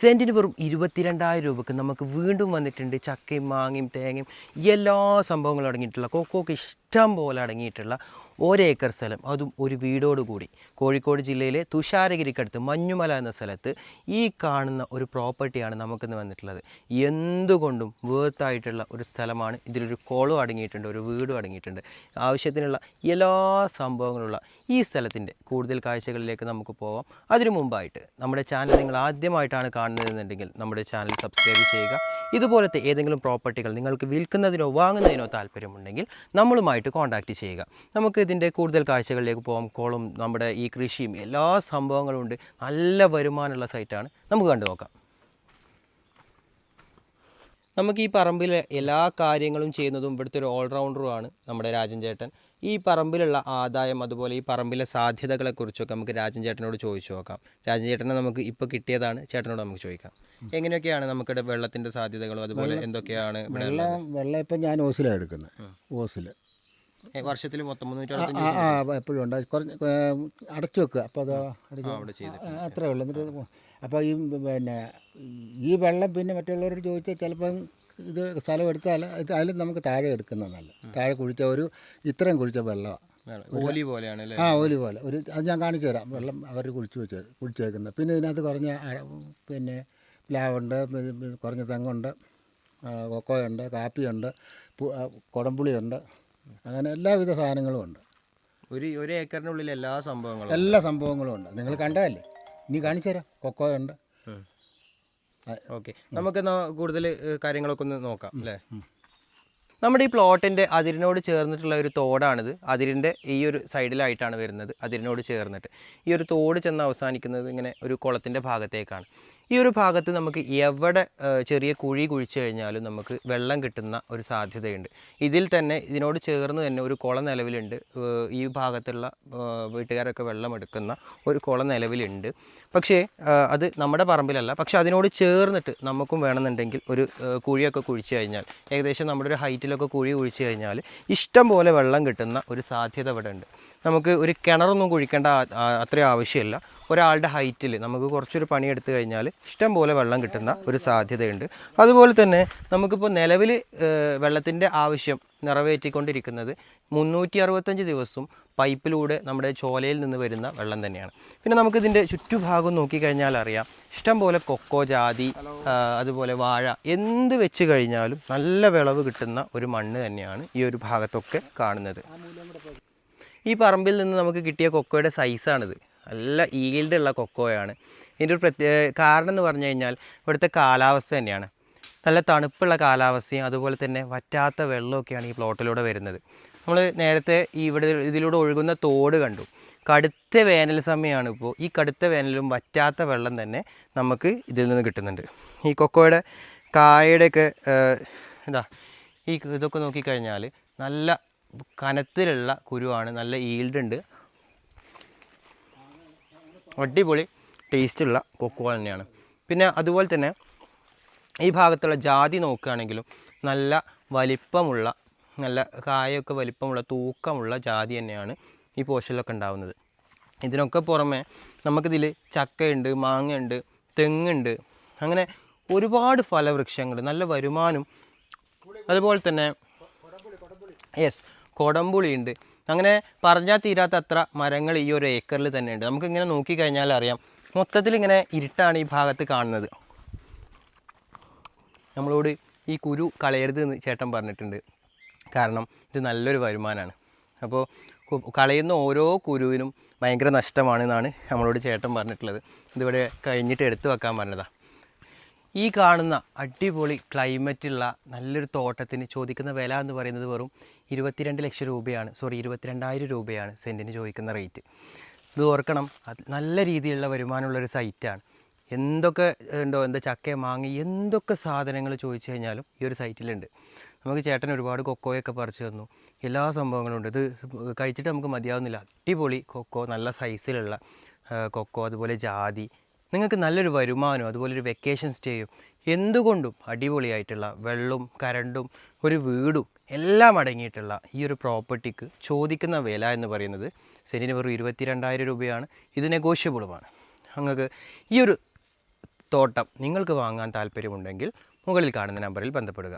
സെന്റിന് വെറും ഇരുപത്തിരണ്ടായിരം രൂപക്ക് നമുക്ക് വീണ്ടും വന്നിട്ടുണ്ട് ചക്കയും മാങ്ങയും തേങ്ങയും എല്ലാ സംഭവങ്ങളും അടങ്ങിയിട്ടുള്ള കൊക്കോക്ക് ഇഷ്ടം പോലെ അടങ്ങിയിട്ടുള്ള ഒരേക്കർ സ്ഥലം. അതും ഒരു വീടോട് കൂടി. കോഴിക്കോട് ജില്ലയിലെ തുഷാരഗിരിക്കടുത്ത് മഞ്ഞുമല എന്ന സ്ഥലത്ത് ഈ കാണുന്ന ഒരു പ്രോപ്പർട്ടിയാണ് നമുക്കിന്ന് വന്നിട്ടുള്ളത്. എന്തുകൊണ്ടും വേർത്തായിട്ടുള്ള ഒരു സ്ഥലമാണ്. ഇതിലൊരു കുളം അടങ്ങിയിട്ടുണ്ട് ഒരു വീടും അടങ്ങിയിട്ടുണ്ട്. ആവശ്യത്തിനുള്ള എല്ലാ സംഭവങ്ങളുള്ള ഈ സ്ഥലത്തിന്റെ കൂടുതൽ കാഴ്ചകളിലേക്ക് നമുക്ക് പോവാം. അതിനു മുമ്പായിട്ട് നമ്മുടെ ചാനൽ നിങ്ങൾ ആദ്യമായിട്ടാണ് കാണുന്നതെന്നുണ്ടെങ്കിൽ നമ്മുടെ ചാനൽ സബ്സ്ക്രൈബ് ചെയ്യുക. ഇതുപോലത്തെ ഏതെങ്കിലും പ്രോപ്പർട്ടികൾ നിങ്ങൾക്ക് വിൽക്കുന്നതിനോ വാങ്ങുന്നതിനോ താല്പര്യമുണ്ടെങ്കിൽ നമ്മളുമായിട്ട് കോൺടാക്റ്റ് ചെയ്യുക. നമുക്ക് ഇതിന്റെ കൂടുതൽ കാഴ്ചകളിലേക്ക് പോകാം കോളും നമ്മുടെ ഈ കൃഷിയും എല്ലാ സംഭവങ്ങളും ഉണ്ട്. നല്ല വരുമാനമുള്ള സൈറ്റാണ്. നമുക്ക് കണ്ടു നോക്കാം. നമുക്ക് ഈ പറമ്പിലെ എല്ലാ കാര്യങ്ങളും ചെയ്യുന്നതും ഇവിടുത്തെ ഒരു ഓൾറൗണ്ടറുമാണ് നമ്മുടെ രാജൻ ചേട്ടൻ. ഈ പറമ്പിലുള്ള ആദായം അതുപോലെ ഈ പറമ്പിലെ സാധ്യതകളെ കുറിച്ചൊക്കെ നമുക്ക് രാജൻ ചേട്ടനോട് ചോദിച്ചു നോക്കാം. രാജൻ ചേട്ടനെ നമുക്ക് ഇപ്പോൾ കിട്ടിയതാണ്. ചേട്ടനോട് നമുക്ക് ചോദിക്കാം. എങ്ങനെയൊക്കെയാണ് നമുക്കിവിടെ വെള്ളത്തിന്റെ സാധ്യതകളും അതുപോലെ എന്തൊക്കെയാണ് വെള്ളം വെള്ളം ഇപ്പം ഞാൻ ഓസിലാണ് എടുക്കുന്നത്. ഓസിൽ ഏ, വർഷത്തിൽ മൊത്തം മുന്നൂറ്റി ആ എപ്പോഴും ഉണ്ട്. കുറച്ച് അടച്ചു വെക്കുക. അപ്പോൾ അത് അത്രേ ഉള്ളൂ. എന്നിട്ട് അപ്പോൾ ഈ പിന്നെ ഈ വെള്ളം പിന്നെ മറ്റുള്ളവരോട് ചോദിച്ചാൽ ചിലപ്പം ഇത് സ്ഥലം എടുത്താൽ അതിൽ നമുക്ക് താഴെ എടുക്കുന്ന നല്ല താഴെ കുഴിച്ച ഒരു ഇത്രയും കുഴിച്ച വെള്ളമാണ് ഓലി പോലെയാണ് ആ ഓലി പോലെ. ഒരു അത് ഞാൻ കാണിച്ചു തരാം. വെള്ളം അവർ കുഴിച്ച് വെച്ച് കുഴിച്ചു വെക്കുന്നത് പിന്നെ ഇതിനകത്ത് കുറഞ്ഞ പിന്നെ പ്ലാവുണ്ട് കുറഞ്ഞ തെങ്ങുണ്ട് കൊക്കോയുണ്ട് കാപ്പിയുണ്ട് കുടംപുളിയുണ്ട്. അങ്ങനെ എല്ലാവിധ സാധനങ്ങളും ഉണ്ട്. ഒരു ഒരു ഏക്കറിനുള്ളിൽ എല്ലാ സംഭവങ്ങളും എല്ലാ സംഭവങ്ങളും ഉണ്ട്. നിങ്ങൾ കണ്ടതല്ലേ ഇനി കാണിച്ചു തരാം. കൊക്കോയുണ്ട് ഓക്കെ. നമുക്ക് കൂടുതൽ കാര്യങ്ങളൊക്കെ ഒന്ന് നോക്കാം അല്ലേ? നമ്മുടെ ഈ പ്ലോട്ടിന്റെ അതിരിനോട് ചേർന്നിട്ടുള്ള ഒരു തോടാണിത്. അതിരിന്റെ ഈ ഒരു സൈഡിലായിട്ടാണ് വരുന്നത് അതിരിനോട് ചേർന്നിട്ട്. ഈ ഒരു തോട് ചെന്ന് അവസാനിക്കുന്നത് ഇങ്ങനെ ഒരു കുളത്തിന്റെ ഭാഗത്തേക്കാണ്. ഈ ഒരു ഭാഗത്ത് നമുക്ക് എവിടെ ചെറിയ കുഴി കുഴിച്ചു കഴിഞ്ഞാലും നമുക്ക് വെള്ളം കിട്ടുന്ന ഒരു സാധ്യതയുണ്ട്. ഇതിൽ തന്നെ ഇതിനോട് ചേർന്ന് തന്നെ ഒരു കുളം നിലവിലുണ്ട്. ഈ ഭാഗത്തുള്ള വീട്ടുകാരൊക്കെ വെള്ളം എടുക്കുന്ന ഒരു കുളം നിലവിലുണ്ട്. പക്ഷേ അത് നമ്മുടെ പറമ്പിലല്ല. പക്ഷേ അതിനോട് ചേർന്നിട്ട് നമുക്കും വേണമെന്നുണ്ടെങ്കിൽ ഒരു കുഴിയൊക്കെ കുഴിച്ചു കഴിഞ്ഞാൽ ഏകദേശം നമ്മുടെ ഒരു ഹൈറ്റിലൊക്കെ കുഴി കുഴിച്ചു കഴിഞ്ഞാൽ ഇഷ്ടം പോലെ വെള്ളം കിട്ടുന്ന ഒരു സാധ്യത ഇവിടെ ഉണ്ട് നമുക്ക് ഒരു കിണറൊന്നും കുഴിക്കേണ്ട അത്രയും ആവശ്യമില്ല. ഒരാളുടെ ഹൈറ്റിൽ നമുക്ക് കുറച്ചൊരു പണി എടുത്തു കഴിഞ്ഞാൽ ഇഷ്ടം പോലെ വെള്ളം കിട്ടുന്ന ഒരു സാധ്യതയുണ്ട്. അതുപോലെ തന്നെ നമുക്കിപ്പോൾ നിലവിൽ വെള്ളത്തിന്റെ ആവശ്യം നിറവേറ്റിക്കൊണ്ടിരിക്കുന്നത് മുന്നൂറ്റി അറുപത്തഞ്ച് ദിവസവും പൈപ്പിലൂടെ നമ്മുടെ ചോലയിൽ നിന്ന് വരുന്ന വെള്ളം തന്നെയാണ്. പിന്നെ നമുക്കിതിന്റെ ചുറ്റുഭാഗം നോക്കിക്കഴിഞ്ഞാൽ അറിയാം. ഇഷ്ടം പോലെ കൊക്കോ ജാതി അതുപോലെ വാഴ എന്ത് വെച്ച് കഴിഞ്ഞാലും നല്ല വിളവ് കിട്ടുന്ന ഒരു മണ്ണ് തന്നെയാണ് ഈ ഒരു ഭാഗത്തൊക്കെ കാണുന്നത്. ഈ പറമ്പിൽ നിന്ന് നമുക്ക് കിട്ടിയ കൊക്കോയുടെ സൈസാണിത്. നല്ല ഈൽഡ് ഉള്ള കൊക്കോയാണ്. ഇതിന്റെ ഒരു പ്രത്യേക കാരണം എന്ന് പറഞ്ഞു കഴിഞ്ഞാൽ ഇവിടുത്തെ കാലാവസ്ഥ തന്നെയാണ്. നല്ല തണുപ്പുള്ള കാലാവസ്ഥയും അതുപോലെ തന്നെ വറ്റാത്ത വെള്ളമൊക്കെയാണ് ഈ പ്ലോട്ടിലൂടെ വരുന്നത്. നമ്മൾ നേരത്തെ ഈ ഇവിടെ ഇതിലൂടെ ഒഴുകുന്ന തോട് കണ്ടു. കടുത്ത വേനൽ സമയമാണ് ഇപ്പോൾ. ഈ കടുത്ത വേനലും വറ്റാത്ത വെള്ളം തന്നെ നമുക്ക് ഇതിൽ നിന്ന് കിട്ടുന്നുണ്ട്. ഈ കൊക്കോയുടെ കായയുടെയൊക്കെ എന്താ ഈ ഇതൊക്കെ നോക്കിക്കഴിഞ്ഞാൽ നല്ല കനത്തിലുള്ള കുരുവാണ്. നല്ല ഈൽഡ് ഉണ്ട്. അടിപൊളി ടേസ്റ്റുള്ള കൊക്കുവ തന്നെയാണ്. പിന്നെ അതുപോലെ തന്നെ ഈ ഭാഗത്തുള്ള ജാതി നോക്കുകയാണെങ്കിലും നല്ല വലിപ്പമുള്ള നല്ല കായൊക്കെ വലിപ്പമുള്ള തൂക്കമുള്ള ജാതി തന്നെയാണ് ഈ പോഷനിലൊക്കെ ഉണ്ടാവുന്നത്. ഇതിനൊക്കെ പുറമെ നമുക്കിതിൽ ചക്കയുണ്ട് മാങ്ങയുണ്ട് തെങ്ങുണ്ട് അങ്ങനെ ഒരുപാട് ഫലവൃക്ഷങ്ങൾ നല്ല വരുമാനം. അതുപോലെ തന്നെ യെസ് കൊടംപുളിയുണ്ട്. അങ്ങനെ പറഞ്ഞാൽ തീരാത്ത അത്ര മരങ്ങൾ ഈ ഒരു ഏക്കറിൽ തന്നെ ഉണ്ട് നമുക്ക് ഇങ്ങനെ നോക്കിക്കഴിഞ്ഞാൽ അറിയാം. മൊത്തത്തിൽ ഇങ്ങനെ ഇരുട്ടാണ് ഈ ഭാഗത്ത് കാണുന്നത്. നമ്മളോട് ഈ കുരു കളയരുത് എന്ന് ചേട്ടൻ പറഞ്ഞിട്ടുണ്ട്. കാരണം ഇത് നല്ലൊരു വരുമാനമാണ്. അപ്പോൾ കളയുന്ന ഓരോ കുരുവിനും ഭയങ്കര നഷ്ടമാണെന്നാണ് നമ്മളോട് ചേട്ടൻ പറഞ്ഞിട്ടുള്ളത്. ഇതിവിടെ കഴിഞ്ഞിട്ട് എടുത്തു വെക്കാൻ പറഞ്ഞതാണ് ഈ കാണുന്ന അടിപൊളി ക്ലൈമറ്റുള്ള നല്ലൊരു തോട്ടത്തിന് ചോദിക്കുന്ന വില എന്ന് പറയുന്നത് വെറും ഇരുപത്തിരണ്ട് ലക്ഷം രൂപയാണ്. സോറി ഇരുപത്തിരണ്ടായിരം രൂപയാണ് സെന്റിന് ചോദിക്കുന്ന റേറ്റ്. ഇത് ഓർക്കണം നല്ല രീതിയിലുള്ള വരുമാനമുള്ളൊരു സൈറ്റാണ്. എന്തൊക്കെ ഉണ്ടോ എന്താ ചക്ക മാങ്ങി എന്തൊക്കെ സാധനങ്ങൾ ചോദിച്ചു കഴിഞ്ഞാലും ഈ ഒരു സൈറ്റിലുണ്ട്. നമുക്ക് ചേട്ടൻ ഒരുപാട് കൊക്കോയൊക്കെ പറിച്ചു തന്നു. എല്ലാ സംഭവങ്ങളും ഉണ്ട്. ഇത് കഴിച്ചിട്ട് നമുക്ക് മതിയാവുന്നില്ല. അടിപൊളി കൊക്കോ നല്ല സൈസിലുള്ള കൊക്കോ അതുപോലെ ജാതി നിങ്ങൾക്ക് നല്ലൊരു വരുമാനവും അതുപോലെ ഒരു വെക്കേഷൻ സ്റ്റേയും എന്തുകൊണ്ടും അടിപൊളിയായിട്ടുള്ള വെള്ളവും കരണ്ടും ഒരു വീടും എല്ലാം അടങ്ങിയിട്ടുള്ള ഈ ഒരു പ്രോപ്പർട്ടിക്ക് ചോദിക്കുന്ന വില എന്ന് പറയുന്നത് സെന്റിന് വെറും ഇരുപത്തി രണ്ടായിരം രൂപയാണ്. ഇത് നെഗോഷ്യബിളുമാണ്. നിങ്ങൾക്ക് ഈ ഒരു തോട്ടം നിങ്ങൾക്ക് വാങ്ങാൻ താല്പര്യമുണ്ടെങ്കിൽ മുകളിൽ കാണുന്ന നമ്പറിൽ ബന്ധപ്പെടുക.